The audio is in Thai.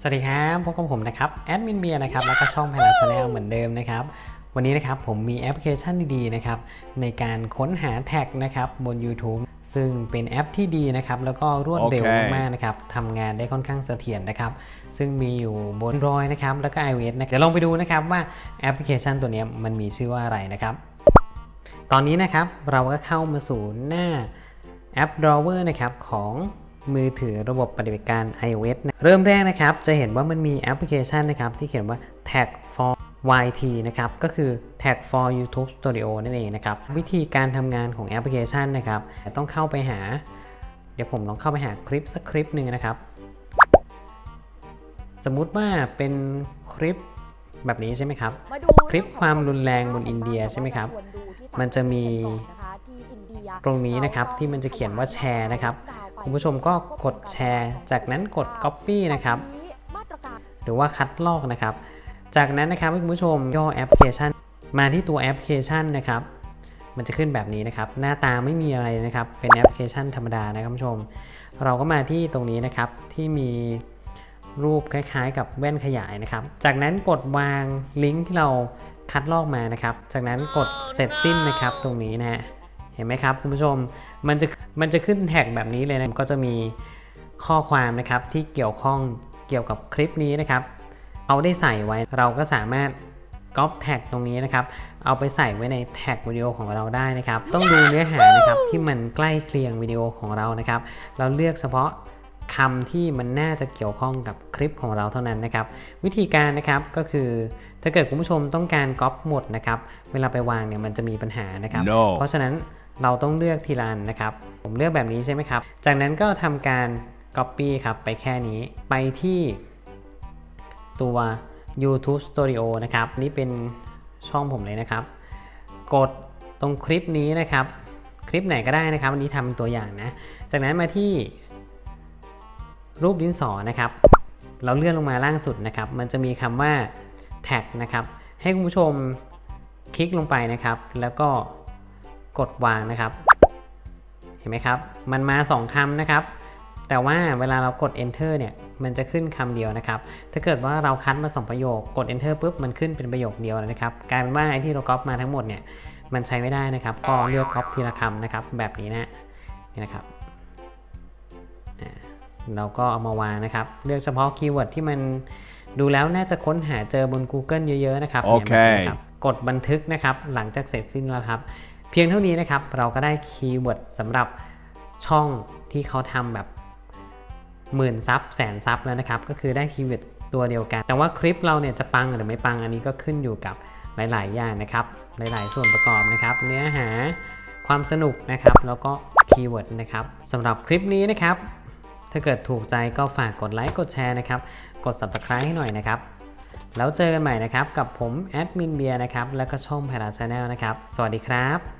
สวัสดีครับพบกับผมนะครับแอดมินเบียร์นะครับแล้วก็ช่องพาราชาแนลเหมือนเดิมนะครับ วันนี้นะครับผมมีแอปพลิเคชันดีๆนะครับในการค้นหาแท็กนะครับบน YouTube ซึ่งเป็นแอปที่ดีนะครับแล้วก็รวดเร็วโอเคมากๆนะครับทำงานได้ค่อนข้างเสถียรนะครับ ซึ่งมีอยู่บน Android นะครับแล้วก็ iOS นะเดี๋ยวลองไปดูนะครับว่าแอปพลิเคชันตัวเนี้ยมันมีชื่อว่าอะไรนะครับ ตอนนี้นะครับเราก็เข้ามาสู่หน้าแอป Drawer นะครับของ มือถือระบบปฏิบัติการ iOS นะเริ่มแรกนะครับ จะเห็นว่ามันมีแอปพลิเคชันนะครับ ที่เขียนว่า Tag for YT นะครับ ก็คือ Tag for YouTube Studio นั่นเองนะครับ วิธีการทำงานของแอปพลิเคชันนะครับ ต้องเข้าไปหา เดี๋ยวผมลองเข้าไปหาคลิปสักคลิปหนึ่งนะครับ สมมุติว่าเป็นคลิปแบบนี้ใช่ไหมครับมาดูคลิปความรุนแรงบนอินเดียใช่ไหมครับ มันจะมี ตรงนี้นะครับที่มันจะเขียนว่าแชร์นะครับ คุณผู้ชมก็กดแชร์ จากนั้นกด Copy นะครับ หรือว่าคัดลอกนะครับ จากนั้นนะครับคุณผู้ชมย่อแอปพลิเคชัน มาที่ตัวแอปพลิเคชันนะครับ มันจะขึ้นแบบนี้นะครับ หน้าตาไม่มีอะไรนะครับ เป็นแอปพลิเคชันธรรมดานะครับคุณผู้ชม เราก็มาที่ตรงนี้นะครับที่มีรูปคล้ายๆ กับแว่นขยายนะครับ จากนั้นกดวางลิงก์ที่เราคัดลอกมานะครับ จากนั้นกดเสร็จสิ้นนะครับตรงนี้นะฮะ เห็นไหมครับคุณผู้ชมมันจะมันจะขึ้นแท็กแบบนี้เลยนะก็จะมีข้อความนะครับที่เกี่ยวข้องเกี่ยวกับคลิปนี้นะครับเอาได้ใส่ไว้เราก็สามารถก๊อปแท็กตรงนี้นะครับ เอาไปใส่ไว้ในแท็กวิดีโอของเราได้นะครับ ต้องดูเนื้อหานะครับที่มันใกล้เคียงวิดีโอของเรานะครับ เราเลือกเฉพาะ คำที่มันน่าจะเกี่ยวข้องกับคลิปของเราเท่านั้นนะครับ วิธีการนะครับก็คือถ้าเกิดคุณผู้ชมต้องการก๊อปหมดนะครับเวลาไปวางเนี่ยมันจะมีปัญหานะครับ No เพราะฉะนั้นเราต้องเลือกทีละอันนะครับ ผมเลือกแบบนี้ใช่ไหมครับ จากนั้นก็ทำการ Copy ครับไปแค่นี้ไปที่ตัว YouTube Studio นะครับ นี่เป็นช่องผมเลยนะครับ กดตรงคลิปนี้นะครับ คลิปไหนก็ได้นะครับ วันนี้ทำเป็นตัวอย่างนะ จากนั้นมาที่ รูปดินสอนะครับ เราเลื่อนลงมาล่างสุดนะครับ มันจะมีคำว่า tag นะครับ ให้คุณผู้ชมคลิกลงไปนะครับ แล้วก็กดวางนะครับ เห็นไหมครับ มันมา 2คำนะครับ แต่ว่าเวลาเรากด enter เนี่ย มันจะขึ้นคำเดียวนะครับ ถ้าเกิดว่าเราคัดมา 2 ประโยค กด enter ปุ๊บ มันขึ้นเป็นประโยคเดียวเลยนะครับ กลายเป็นว่าไอ้ที่เราก๊อปมาทั้งหมดเนี่ย มันใช้ไม่ได้นะครับ ก็เลือกก๊อปทีละคำนะครับ แบบนี้นะ นี่นะครับ เราก็เอามาวางนะครับ เลือกเฉพาะคีย์เวิร์ดที่มันดูแล้วน่าจะค้นหาเจอบน Google เยอะๆนะครับนี่ยโอเคแบบนี้ครับกดบันทึกนะครับ หลังจากเสร็จสิ้นแล้วครับ เพียงเท่านี้นะครับ เราก็ได้คีย์เวิร์ดสำหรับช่องที่เขาทำแบบหมื่นซับแสนซับแล้วนะครับ ก็คือได้คีย์เวิร์ดตัวเดียวกัน แต่ว่าคลิปเราเนี่ยจะปังหรือไม่ปังอันนี้ก็ขึ้นอยู่กับหลาย ๆ อย่างนะครับ หลาย ๆ ส่วนประกอบนะครับ เนื้อหาความสนุกนะครับ แล้วก็คีย์เวิร์ดนะครับสำหรับคลิปนี้นะครับ ถ้าเกิดถูกใจก็ฝากกดไลค์กดแชร์นะครับ กด subscribe ให้หน่อยนะครับ แล้วเจอกันใหม่นะครับ กับผมแอดมินเบียร์นะครับ แล้วก็ช่องพาราชาแนลนะครับ สวัสดีครับ